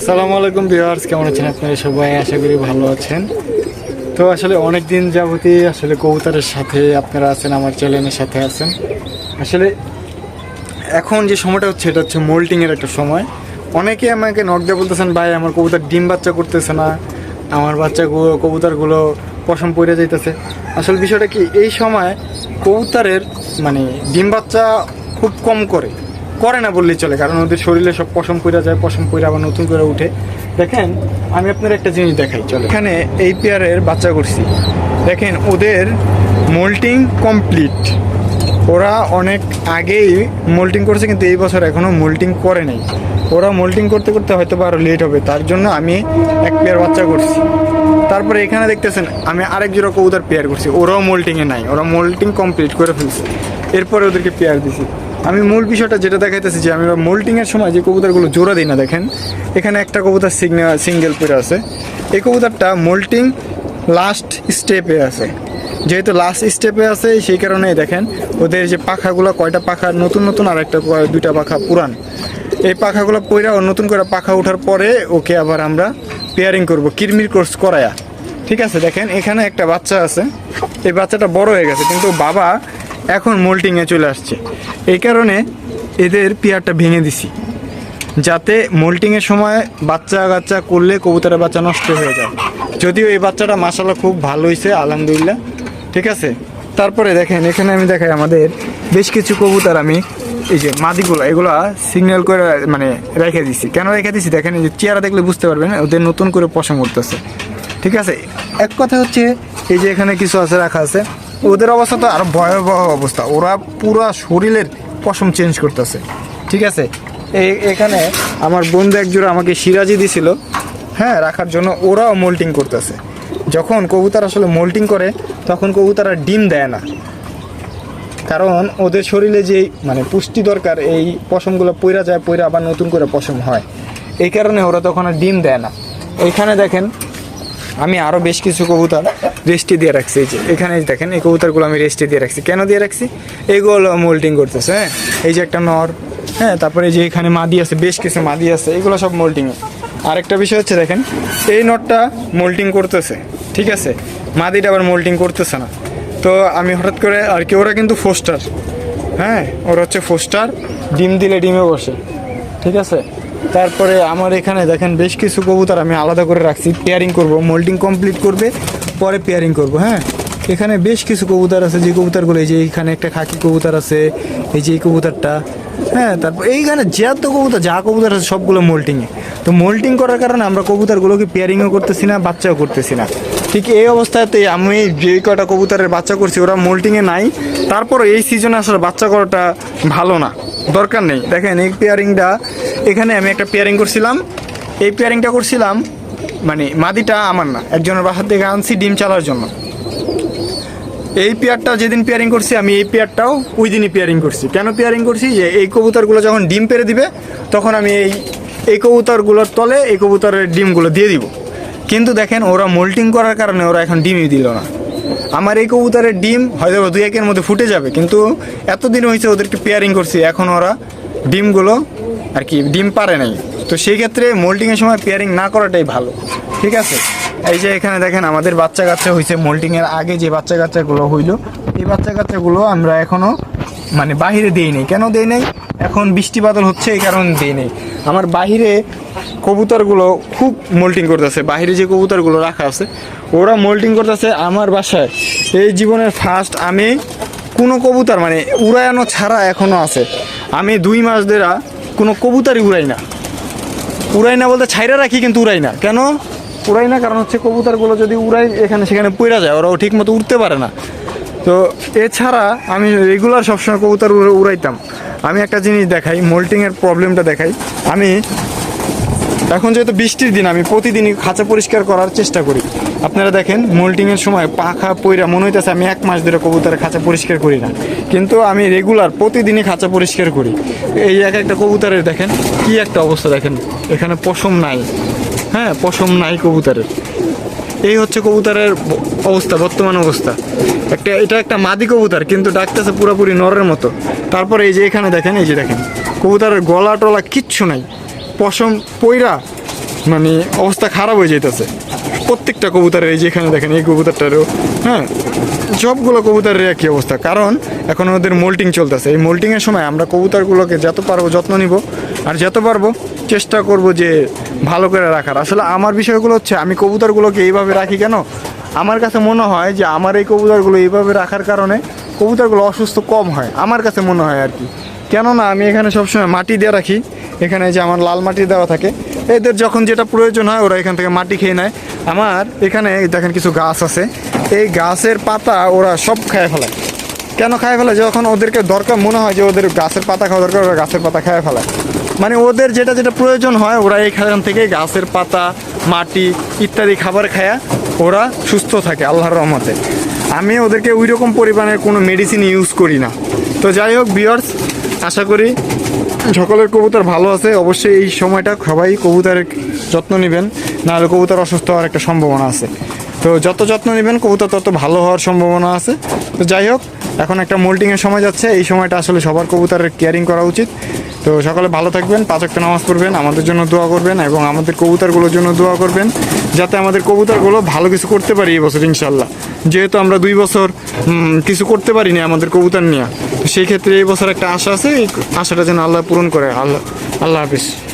আসসালামু আলাইকুম ভিউয়ার্স, কেমন আছেন আপনারা সবাই? আশা করি ভালো আছেন। তো আসলে অনেক দিন যাবতই আসলে কবুতরের সাথে আপনারা আছেন, আমার চ্যানেলের সাথে আছেন। আসলে এখন যে সময়টা হচ্ছে, এটা হচ্ছে মোল্টিংয়ের একটা সময়। অনেকে আমাকে নক দিয়ে বলতেছেন, ভাই, আমার কবুতর ডিম বাচ্চা করতেছে না। আমার বাচ্চাগুলো, কবুতরগুলো পশম পড়ে যাইতেছে। আসলে বিষয়টা কি, এই সময় কবুতরের মানে ডিম বাচ্চা খুব কম করে। করে না বললেই চলে, কারণ ওদের শরীরে সব পশম পইরা যায়, পশম পইরা আবার নতুন করে উঠে। দেখেন, আমি আপনার একটা জিনিস দেখাই চলে এখানে এই পেয়ারের বাচ্চা করছি। দেখেন, ওদের মোল্টিং কমপ্লিট ওরা অনেক আগেই মোল্টিং করছে, কিন্তু এই বছর এখনও মোল্টিং করে নাই। ওরা মোল্টিং করতে করতে হয়তো বা আরও লেট হবে, তার জন্য আমি এক পেয়ার বাচ্চা করছি। তারপরে এখানে দেখতেছেন, আমি আরেক জোড়া কবুতর পেয়ার করছি, ওরাও মোল্টিংয়ে নাই, ওরা মোল্টিং কমপ্লিট করে ফেলছে। এরপরে ওদেরকে পেয়ার দিছি। আমি মূল বিষয়টা যেটা দেখাইতেছি যে আমি মোল্টিংয়ের সময় যে কবুতরগুলো জোড়া দিই না, দেখেন, এখানে একটা কবুতর সিগনাল সিঙ্গেল পেরে আছে। এই কবুতরটা মোল্টিং লাস্ট স্টেপে আছে। যেহেতু লাস্ট স্টেপে আছে, সেই কারণে দেখেন, ওদের যে পাখাগুলো, কয়টা পাখা, নতুন নতুন আর একটা দুইটা পাখা পুরান। এই পাখাগুলো পইরা নতুন করে পাখা ওঠার পরে ওকে আবার আমরা পেয়ারিং করব, কিরমির কোর্স করায়া। ঠিক আছে, দেখেন, এখানে একটা বাচ্চা আছে। এই বাচ্চাটা বড় হয়ে গেছে, কিন্তু বাবা এখন মোল্টিংয়ে চলে আসছে। এই কারণে এদের পেয়ারটা ভেঙে দিছি। যাতে মোল্টিংয়ের সময় বাচ্চা কাচ্চা করলে কবুতরের বাচ্চা নষ্ট হয়ে যায়। যদিও এই বাচ্চাটা মাসাল্লাহ খুব ভালো হয়েছে আলহামদুলিল্লাহ। ঠিক আছে? তারপরে দেখেন, এখানে আমি দেখাই আমাদের বেশ কিছু কবুতর আমি, এই যে মাদিগুলো, এগুলো সিগন্যাল করে মানে রেখে দিছি। কেন রেখে দিছি? দেখেন, এই যে চেহারা দেখলে বুঝতে পারবেন, ওদের নতুন করে পশম উঠতেছে। ঠিক আছে? এক কথা হচ্ছে, এই যে এখানে কিছু আছে, রাখা আছে। ওদের অবস্থা তো আরও ভয়াবহ অবস্থা। ওরা পুরো শরীরের পশম চেঞ্জ করতেছে। ঠিক আছে? এই এখানে আমার বন্ধু একজোড়া আমাকে সিরাজি দিছিল। হ্যাঁ রাখার জন্য ওরাও মোল্টিং করতেছে। যখন কবুতর আসলে মোল্টিং করে, তখন কবুতর ডিম দেয় না। কারণ ওদের শরীরে যে মানে পুষ্টি দরকার, এই পশমগুলো পইরা যায়, পইরা আবার নতুন করে পশম হয়। এই কারণে ওরা তখন আর ডিম দেয় না। এইখানে দেখেন আমি আরও বেশ কিছু কবুতর রেস্টে দিয়ে রাখছি। এই যে, এখানে দেখেন, এই কবুতরগুলো আমি রেস্টে দিয়ে রাখছি। কেন দিয়ে রাখছি? এইগুলো মোল্টিং করতেছে হ্যাঁ? এই যে একটা নর হ্যাঁ? তারপরে যে এখানে মাদি আছে, বেশ কিছু মাদি আছে, এগুলো সব মোল্টিংয়ে আরেকটা বিষয় হচ্ছে, দেখেন, এই নটটা মোল্টিং করতেছে, ঠিক আছে? মাদিটা আবার মোল্টিং করতেছে না। তো আমি হঠাৎ করে, আর কি, ওরা কিন্তু ফোস্টার হ্যাঁ? ওরা হচ্ছে ফোস্টার ডিম দিলে ডিমে বসে, ঠিক আছে? তারপরে আমার এখানে দেখেন বেশ কিছু কবুতর আমি আলাদা করে রাখছি। পেয়ারিং করব মোল্ডিং কমপ্লিট করবে, পরে পেয়ারিং করব হ্যাঁ? এখানে বেশ কিছু কবুতর আছে, যে কবুতরগুলো এই যে এইখানে একটা খাকি কবুতর আছে, এই যে এই কবুতরটা হ্যাঁ? তারপর এইখানে যত কবুতর, যা কবুতর আছে সবগুলো মোল্টিংয়ে তো মোল্টিং করার কারণে আমরা কবুতরগুলোকে পেয়ারিংও করতেছি না, বাচ্চাও করতেছি না। ঠিক এই অবস্থাতে আমি যে কটা কবুতরের বাচ্চা করছি, ওরা মোল্টিংয়ে নাই। তারপর এই সিজনে আসলে বাচ্চা করাটা ভালো না, দরকার নেই। দেখেন, এই পেয়ারিংটা এখানে আমি একটা পেয়ারিং করছিলাম। এই পেয়ারিংটা করছিলাম মানে মাদিটা আমার না, একজনের বাসার থেকে আনছি ডিম চালার জন্য। এই পেয়ারটা যেদিন পেয়ারিং করছি, আমি এই পেয়ারটাও ওই দিনই পেয়ারিং করছি। কেন পেয়ারিং করছি? যে এই কবুতরগুলো যখন ডিম পেরে দিবে, তখন আমি এই এই কবুতরগুলোর তলে এই কবুতরের ডিমগুলো দিয়ে দিব। কিন্তু দেখেন, ওরা মোল্টিং করার কারণে ওরা এখন ডিমই দিল না। আমার এই কবুতরের ডিম হয়তো দুই একের মধ্যে ফুটে যাবে, কিন্তু এতদিন হয়েছে ওদেরকে পেয়ারিং করছি, এখন ওরা ডিমগুলো আর কি ডিম পারে নাই। তো সেই ক্ষেত্রে মোল্টিংয়ের সময় পেয়ারিং না করাটাই ভালো, ঠিক আছে? এই যে এখানে দেখেন, আমাদের বাচ্চা কাচ্চা হয়েছে মোল্টিংয়ের আগে যে বাচ্চা কাচ্চাগুলো হইল, এই বাচ্চা কাচ্চাগুলো আমরা এখনও মানে বাহিরে দিই নেই। কেন দেই নাই? এখন বৃষ্টি বাদল হচ্ছে এই কারণ দিই নেই। আমার বাহিরে কবুতরগুলো খুব মোল্টিং করতেছে। বাহিরে যে কবুতরগুলো রাখা আছে, ওরা মোল্টিং করতেছে আমার বাসায়। এই জীবনের ফার্স্ট আমি কোনো কবুতর মানে উড়ায়ানো ছাড়া এখনও আছে। আমি দুই মাস ধরে কোনো কবুতরই উড়াই না। উড়াই না বলতে ছাইরা রাখি কিন্তু উড়াই না। কেন? উড়াই না কারণ হচ্ছে কবুতরগুলো যদি উড়াই এখানে সেখানে পড়ে যায়, ওরাও ঠিক মতো উঠতে পারে না। তো এছাড়া আমি রেগুলার সবসময় কবুতর উড়ে- উড়াইতাম। আমি একটা জিনিস দেখাই মোল্টিংয়ের প্রবলেমটা দেখাই। আমি এখন যেহেতু বৃষ্টির দিন, আমি প্রতিদিনই খাঁচা পরিষ্কার করার চেষ্টা করি। আপনারা দেখেন মোল্টিংয়ের সময় পাখা পইরা মনে হইতেছে আমি এক মাস ধরে কবুতরের খাঁচা পরিষ্কার করি না। কিন্তু আমি রেগুলার প্রতিদিনই খাঁচা পরিষ্কার করি। এই এক একটা কবুতরের দেখেন, কি একটা অবস্থা দেখেন। এখানে পশম নাই। হ্যাঁ পশম নাই কবুতরের। এই হচ্ছে কবুতরের অবস্থা, বর্তমান অবস্থা। একটা এটা একটা মাদি কবুতর, কিন্তু ডাকতেছে পুরোপুরি নরের মতো। তারপরে এই যে এখানে দেখেন, এই যে দেখেন, কবুতরের গলা টলা কিচ্ছু নাই। পশম পইরা মানে অবস্থা খারাপ হয়ে যেতেছে প্রত্যেকটা কবুতরের এই যেখানে দেখেন এই কবুতরটারও হ্যাঁ সবগুলো কবুতরের একই অবস্থা। কারণ এখন ওদের মোল্টিং চলতেছে। এই মোল্টিংয়ের সময় আমরা কবুতরগুলোকে যত পারব যত্ন নিব, আর যত পারব চেষ্টা করব যে ভালো করে রাখার। আসলে আমার বিষয়গুলো হচ্ছে, আমি কবুতরগুলোকে এইভাবে রাখি কেন? আমার কাছে মনে হয় যে আমার এই কবুতরগুলো এইভাবে রাখার কারণে কবুতরগুলো অসুস্থ কম হয়। আমার কাছে মনে হয় আর কি। কেননা আমি এখানে সবসময় মাটি দিয়ে রাখি। এখানে যে আমার লাল মাটি দেওয়া থাকে এদের যখন যেটা প্রয়োজন হয়, ওরা এখান থেকে মাটি খেয়ে নেয়। আমার এখানে দেখেন কিছু গাছ আছে। এই গাছের পাতা ওরা সব খেয়ে ফেলায় কেন খায় ফেলে? যখন ওদেরকে দরকার, মনে হয় যে ওদের গাছের পাতা খাওয়া দরকার, ওরা গাছের পাতা খেয়ে ফেলায় মানে ওদের যেটা যেটা প্রয়োজন হয়, ওরা এইখান থেকে গাছের পাতা, মাটি ইত্যাদি খাবার খায়া ওরা সুস্থ থাকে আল্লাহর রহমতে। আমি ওদেরকে ওই রকম পরিমাণের কোনো মেডিসিন ইউজ করি না। তো যাই হোক বিয়ার্স আশা করি সকলের কবুতর ভালো আছে। অবশ্যই এই সময়টা সবাই কবুতরের যত্ন নেবেন। নাহলে কবুতর অসুস্থ হওয়ার একটা সম্ভাবনা আছে। তো যত যত্ন নেবেন, কবুতর তত ভালো হওয়ার সম্ভাবনা আছে। তো যাই হোক, এখন একটা মোল্টিংয়ের সময় যাচ্ছে। এই সময়টা আসলে সবার কবুতরের কেয়ারিং করা উচিত। তো সকালে ভালো থাকবেন, পাঁচ একটা নামাজ পড়বেন, আমাদের জন্য দোয়া করবেন এবং আমাদের কবুতরগুলোর জন্য দোয়া করবেন, যাতে আমাদের কবুতরগুলো ভালো কিছু করতে পারি এই বছর ইনশাল্লাহ যেহেতু আমরা দুই বছর কিছু করতে পারিনি আমাদের কবুতর নিয়ে। সেই ক্ষেত্রে এই বছর একটা আশা আছে, এই আশাটা যেন আল্লাহ পূরণ করে। আল্লাহ আল্লাহ হাফিজ।